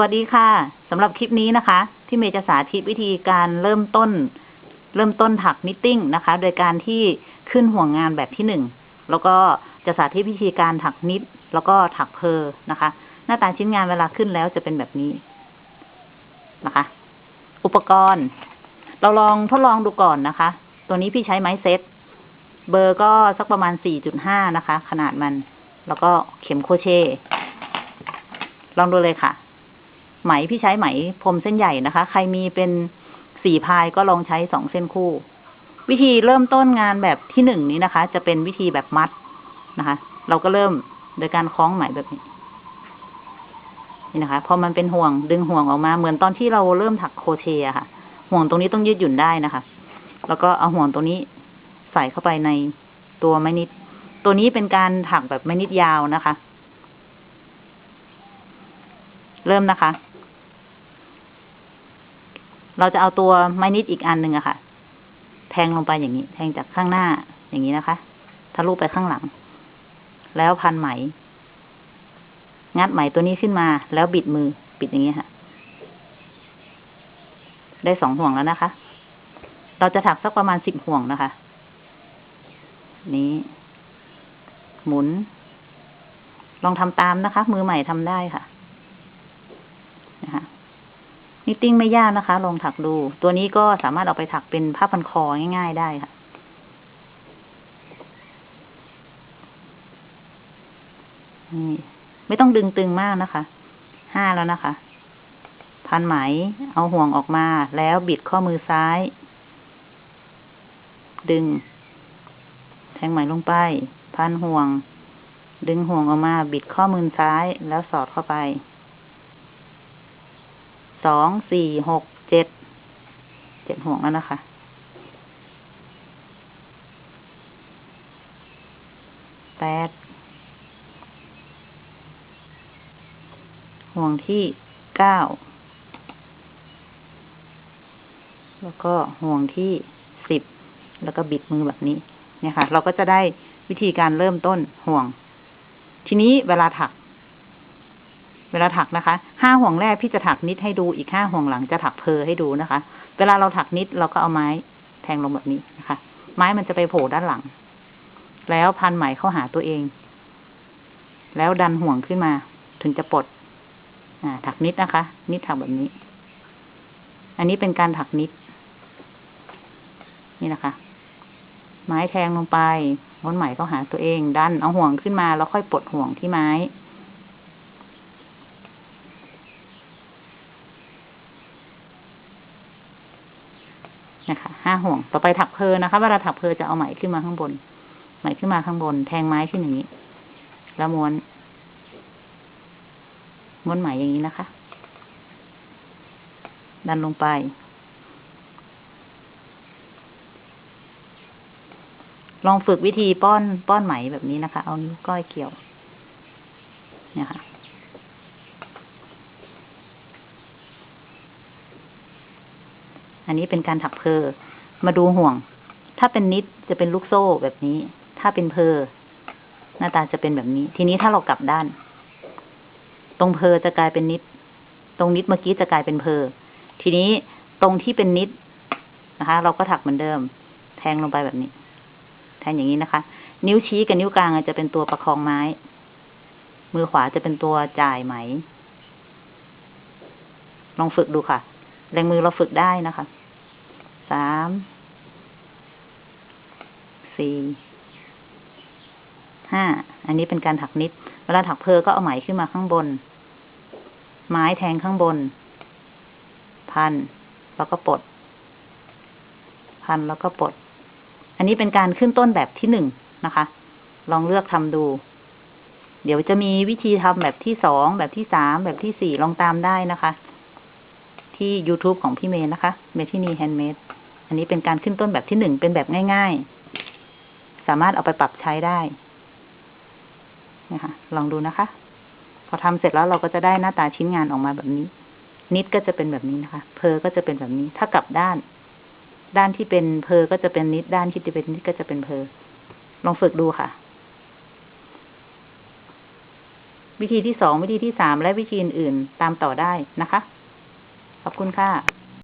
วัสดีค่ะสำหรับคลิปนี้นะคะ ที่เมย์จะสาธิตวิธีการเริ่มต้น เริ่มต้นถักนิตติ้งนะคะ โดยการที่ขึ้นห่วงงานแบบที่หนึ่งแล้วก็จะสาธิตวิธีการถักนิด แล้วก็ถักเพอนะคะ หน้าตาชิ้นงานเวลาขึ้นแล้วจะเป็นแบบนี้นะคะ อุปกรณ์ เราลองทดลองดูก่อนนะคะ ตัวนี้พี่ใช้ไม้เซตเบอร์ก็สักประมาณ 4.5 นะคะ ขนาดมัน แล้วก็เข็มโครเชต์ลองดูเลยค่ะ ไหมพี่ใช้ไหมพรมเส้นใหญ่นะคะ ใครมีเป็นสี่พายก็ลองใช้สองเส้นคู่ วิธีเริ่มต้นงานแบบที่หนึ่งนี้นะคะ จะเป็นวิธีแบบมัดนะคะ เราก็เริ่มโดยการคล้องไหมแบบนี้ นี่นะคะ พอมันเป็นห่วงดึงห่วงออกมาเหมือนตอนที่เราเริ่มถักโครเชต์อะค่ะ ห่วงตรงนี้ต้องยืดหยุ่นได้นะคะ แล้วก็เอาห่วงตรงนี้ใส่เข้าไปในตัวไม้นิด ตัวนี้เป็นการถักแบบไม้นิดยาวนะคะ เริ่มนะคะ เราจะเอาตัวไม้นิดอีกอันหนึ่งอะค่ะ แทงลงไปอย่างนี้ แทงจากข้างหน้าอย่างนี้นะคะ ทะลุไปข้างหลัง แล้วพันไหม งัดไหมตัวนี้ขึ้นมา แล้วบิดมือบิดอย่างนี้ค่ะ ได้สองห่วงแล้วนะคะ เราจะถักสักประมาณสิบห่วงนะคะ นี้ หมุน ลองทำตามนะคะ มือใหม่ทำได้ค่ะนะคะนิ ตติ้งไม่ยากนะคะ ลองถักดู ตัวนี้ก็สามารถเอาไปถักเป็นผ้าพันคอง่ายๆได้ค่ะ นี่ไม่ต้องดึงตึงมากนะคะ ห้าแล้วนะคะ พันไหม เอาห่วงออกมา แล้วบิดข้อมือซ้าย ดึง แทงไหมลงไป พันห่วง ดึงห่วงออกมา บิดข้อมือซ้าย แล้วสอดเข้าไป สองสี่หกเจ็ดเจ็ดห่วงแล้วนะคะ แปดห่วงที่เก้าแล้วก็ห่วงที่สิบแล้วก็บิดมือแบบนี้ เนี่ยค่ะ เราก็จะได้วิธีการเริ่มต้นห่วง ทีนี้เวลาถัก เวลาถักนะคะ ห้าห่วงแรกพี่จะถักนิดให้ดู อีกห้าห่วงหลังจะถักเพอให้ดูนะคะ เวลาเราถักนิดเราก็เอาไม้แทงลงแบบนี้นะคะ ไม้มันจะไปโผล่ด้านหลัง แล้วพันไหมเข้าหาตัวเอง แล้วดันห่วงขึ้นมา ถึงจะปลด อ่า ถักนิดนะคะ นิดถักแบบนี้ อันนี้เป็นการถักนิด นี่นะคะ ไม้แทงลงไปม้วนไหมเข้าหาตัวเอง ดันเอาห่วงขึ้นมา แล้วค่อยปลดห่วงที่ไม้ นะคะห้าห่วง ต่อไปถักเพลนะคะเวลาถักเพลจะเอาไหมขึ้นมาข้างบน ไหมขึ้นมาข้างบน แทงไม้ขึ้นอย่างนี้ แล้วม้วน ม้วนไหมอย่างนี้นะคะ ดันลงไป ลองฝึกวิธีป้อนป้อนไหมแบบนี้นะคะ เอานิ้วก้อยเกี่ยว เนี่ยค่ะ อันนี้เป็นการถักเพอมาดูห่วง ถ้าเป็นนิดจะเป็นลูกโซ่แบบนี้ ถ้าเป็นเพอหน้าตาจะเป็นแบบนี้ ทีนี้ถ้าเรากลับด้าน ตรงเพอจะกลายเป็นนิด ตรงนิดเมื่อกี้จะกลายเป็นเพอทีนี้ตรงที่เป็นนิดนะคะ เราก็ถักเหมือนเดิม แทงลงไปแบบนี้ แทงอย่างนี้นะคะ นิ้วชี้กับนิ้วกลางจะเป็นตัวประคองไม้ มือขวาจะเป็นตัวจ่ายไหม ลองฝึกดูค่ะ แรงมือเราฝึกได้นะคะ สาม สี่ ห้า อันนี้เป็นการถักนิด เวลาถักเพอก็เอาไหมขึ้นมาข้างบน ไม้แทงข้างบน พัน แล้วก็ปลด พันแล้วก็ปลด อันนี้เป็นการขึ้นต้นแบบที่หนึ่งนะคะ ลองเลือกทำดู เดี๋ยวจะมีวิธีทำแบบที่สอง แบบที่สาม แบบที่สี่ ลองตามได้นะคะที่ YouTube ของพี่เมย์นะคะ เมทินีแฮนด์เมด อันนี้เป็นการขึ้นต้นแบบที่หนึ่งเป็นแบบง่าย ๆ สามารถเอาไปปรับใช้ได้นะคะลองดูนะคะ พอทำเสร็จแล้วเราก็จะได้หน้าตาชิ้นงานออกมาแบบนี้ นิดก็จะเป็นแบบนี้นะคะ เพอก็จะเป็นแบบนี้ ถ้ากลับด้าน ด้านที่เป็นเพอก็จะเป็นนิด ด้านที่จะเป็นนิดก็จะเป็นเพอลองฝึกดูค่ะ วิธีที่สองวิธีที่สามและวิธีอื่นๆตามต่อได้นะคะ ขอบคุณค่ะ